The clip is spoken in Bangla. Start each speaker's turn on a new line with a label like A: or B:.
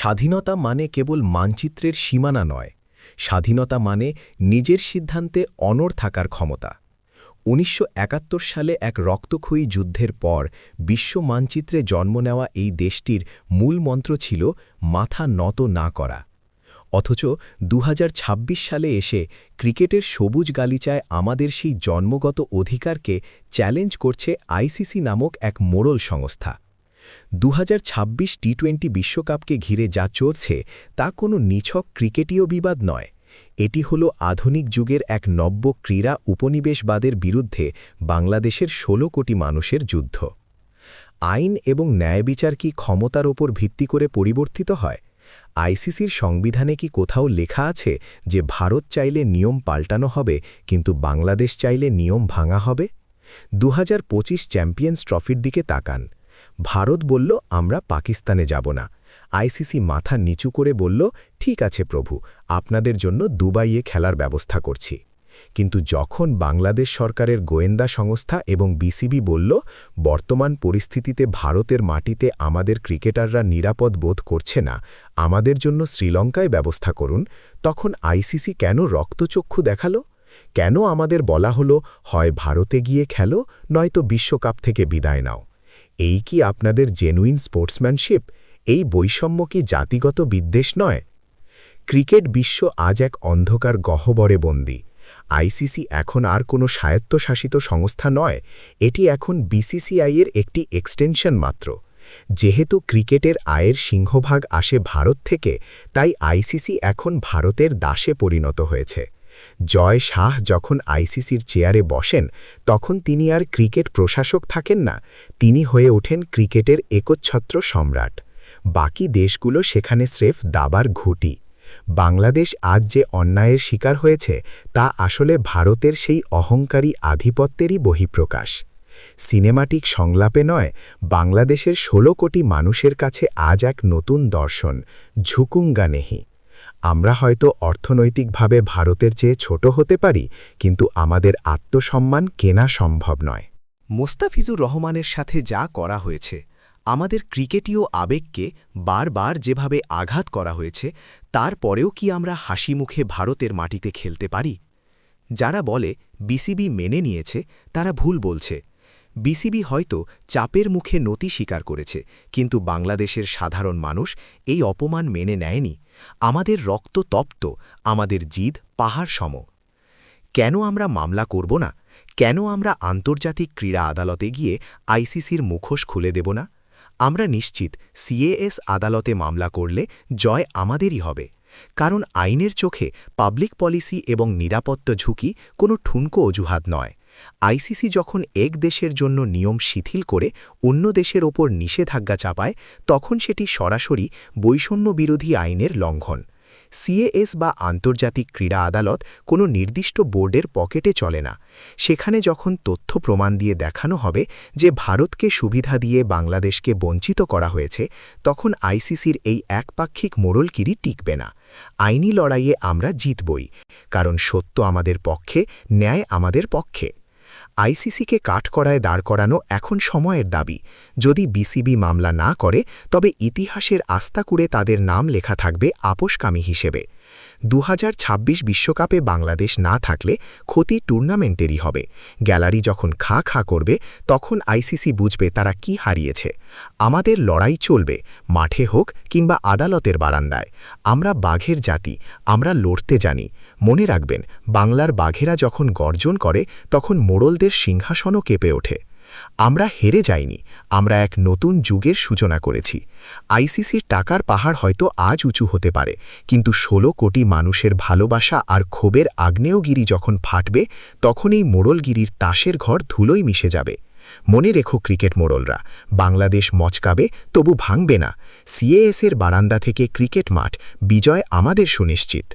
A: স্বাধীনতা মানে কেবল মানচিত্রের সীমানা নয়, স্বাধীনতা মানে নিজের সিদ্ধান্তে অনড় থাকার ক্ষমতা। উনিশশো একাত্তর সালে এক রক্তক্ষয়ী যুদ্ধের পর বিশ্ব মানচিত্রে জন্ম নেওয়া এই দেশটির মূল মন্ত্র ছিল মাথা নত না করা অথচ দু হাজার ছাব্বিশ সালে এসে ক্রিকেটের সবুজ গালিচায় আমাদের সেই জন্মগত অধিকারকে চ্যালেঞ্জ করছে আইসিসি নামক এক মোড়ল সংস্থা। দু টি টোয়েন্টি বিশ্বকাপকে ঘিরে যা চলছে, তা কোনো নিছক ক্রিকেটীয় বিবাদ নয়। এটি হল আধুনিক যুগের এক নব্য ক্রীড়া উপনিবেশবাদের বিরুদ্ধে বাংলাদেশের ১৬ কোটি মানুষের যুদ্ধ। আইন এবং ন্যায়বিচার কি ক্ষমতার ওপর ভিত্তি করে পরিবর্তিত হয়? আইসিসির সংবিধানে কি কোথাও লেখা আছে যে ভারত চাইলে নিয়ম পাল্টানো হবে, কিন্তু বাংলাদেশ চাইলে নিয়ম ভাঙা হবে? দু হাজার পঁচিশ চ্যাম্পিয়ন্স ট্রফির দিকে তাকান। ভারত বলল, আমরা পাকিস্তানে যাব না। আইসিসি মাথা নিচু করে বলল, ঠিক আছে প্রভু, আপনাদের জন্য দুবাইয়ে খেলার ব্যবস্থা করছি। কিন্তু যখন বাংলাদেশ সরকারের গোয়েন্দা সংস্থা এবং বিসিবি বলল, বর্তমান পরিস্থিতিতে ভারতের মাটিতে আমাদের ক্রিকেটাররা নিরাপদ বোধ করছে না, আমাদের জন্য শ্রীলঙ্কায় ব্যবস্থা করুন, তখন আইসিসি কেন রক্তচক্ষু দেখাল? কেন আমাদের বলা হলো, হয় ভারতে গিয়ে খেলো, নয়তো বিশ্বকাপ থেকে বিদায় নাও। এই কি আপনাদের জেনুইন স্পোর্টসম্যানশিপ এই বৈষম্য কি জাতিগত বিদ্বেষ নয়? ক্রিকেট বিশ্ব আজ এক অন্ধকার গহ্বরে বন্দী। আইসিসি এখন আর কোনো স্বায়ত্তশাসিত সংস্থা নয়, এটি এখন বিসিসিআইয়ের একটি এক্সটেনশন মাত্র। যেহেতু ক্রিকেটের আয়ের সিংহভাগ আসে ভারত থেকে, তাই আইসিসি এখন ভারতের দাসে পরিণত হয়েছে। জয় শাহ যখন আইসিসির চেয়ারে বসেন, তখন তিনি আর ক্রিকেট প্রশাসক থাকেন না, তিনি হয়ে ওঠেন ক্রিকেটের একচ্ছত্র সম্রাট। বাকি দেশগুলো সেখানে স্রেফ দাবার ঘুটি। বাংলাদেশ আজ যে অন্যায়ের শিকার হয়েছে, তা আসলে ভারতের সেই অহংকারী আধিপত্যেরই বহিঃপ্রকাশ। সিনেমাটিক সংলাপে নয়, বাংলাদেশের ১৬ কোটি মানুষের কাছে আজ এক নতুন দর্শন, ঝুকুঙ্গা নেহি। আমরা হয়তো অর্থনৈতিকভাবে ভারতের চেয়ে ছোট হতে পারি, কিন্তু আমাদের আত্মসম্মান কেনা সম্ভব নয়।
B: মোস্তাফিজুর রহমানের সাথে যা করা হয়েছে, আমাদের ক্রিকেটীয় আবেগকে বারবার যেভাবে আঘাত করা হয়েছে তারপরেও কি আমরা হাসি মুখে ভারতের মাটিতে খেলতে পারি? যারা বলে বিসিবি মেনে নিয়েছে, তারা ভুল বলছে। বিসিবি হয়তো চাপের মুখে নতি স্বীকার করেছে, কিন্তু বাংলাদেশের সাধারণ মানুষ এই অপমান মেনে নেয়নি। আমাদের রক্ত তপ্ত, আমাদের জিদ পাহাড় সম। কেন আমরা মামলা করব না? কেন আমরা আন্তর্জাতিক ক্রীড়া আদালতে গিয়ে আইসিসির মুখোশ খুলে দেব না? আমরা নিশ্চিত সিএএস আদালতে মামলা করলে জয় আমাদেরই হবে। কারণ আইনের চোখে পাবলিক পলিসি এবং নিরাপত্তা ঝুঁকি কোনো ঠুনকো অজুহাত নয়। আইসিসি যখন এক দেশের জন্য নিয়ম শিথিল করে অন্য দেশের ওপর নিষেধাজ্ঞা চাপায়, তখন সেটি সরাসরি বৈষম্য বিরোধী আইনের লঙ্ঘন। সিএএস বা আন্তর্জাতিক ক্রীড়া আদালত কোনো নির্দিষ্ট বোর্ডের পকেটে চলে না। সেখানে যখন তথ্য প্রমাণ দিয়ে দেখানো হবে যে ভারতকে সুবিধা দিয়ে বাংলাদেশকে বঞ্চিত করা হয়েছে, তখন আইসিসির এই একপাক্ষিক মোড়লকিরি টিকবে না। আইনি লড়াইয়ে আমরা জিতবই, কারণ সত্য আমাদের পক্ষে, ন্যায় আমাদের পক্ষে। আইসিসিকে কাঠকড়ায় দাঁড় করানো এখন সময়ের দাবি। যদি বিসিবি মামলা না করে, তবে ইতিহাসের আস্তাকুড়ে তাদের নাম লেখা থাকবে আপোষকামী হিসেবে। দু বিশ্বকাপে বাংলাদেশ না থাকলে ক্ষতি টুর্নামেন্টেরই হবে। গ্যালারি যখন খা খা করবে, তখন আইসিসি বুঝবে তারা কি হারিয়েছে। আমাদের লড়াই চলবে, মাঠে হোক কিংবা আদালতের বারান্দায়। আমরা বাঘের জাতি, আমরা লড়তে জানি। মনে রাখবেন, বাংলার বাঘেরা যখন গর্জন করে, তখন মোড়লদের সিংহাসনও কেঁপে ওঠে। আমরা হেরে যাইনি, আমরা এক নতুন যুগের সূচনা করেছি। আইসিসির টাকার পাহাড় হয়তো আজ উঁচু হতে পারে, কিন্তু ১৬ কোটি মানুষের ভালোবাসা আর ক্ষোভের আগ্নেয়গিরি যখন ফাটবে, তখন এই মোড়লগিরির তাসের ঘর ধুলোই মিশে যাবে। মনে রেখো ক্রিকেট মোড়লরা, বাংলাদেশ মচকাবে, তবু ভাঙবে না। সিএএসের বারান্দা থেকে ক্রিকেট মাঠ, বিজয় আমাদের সুনিশ্চিত।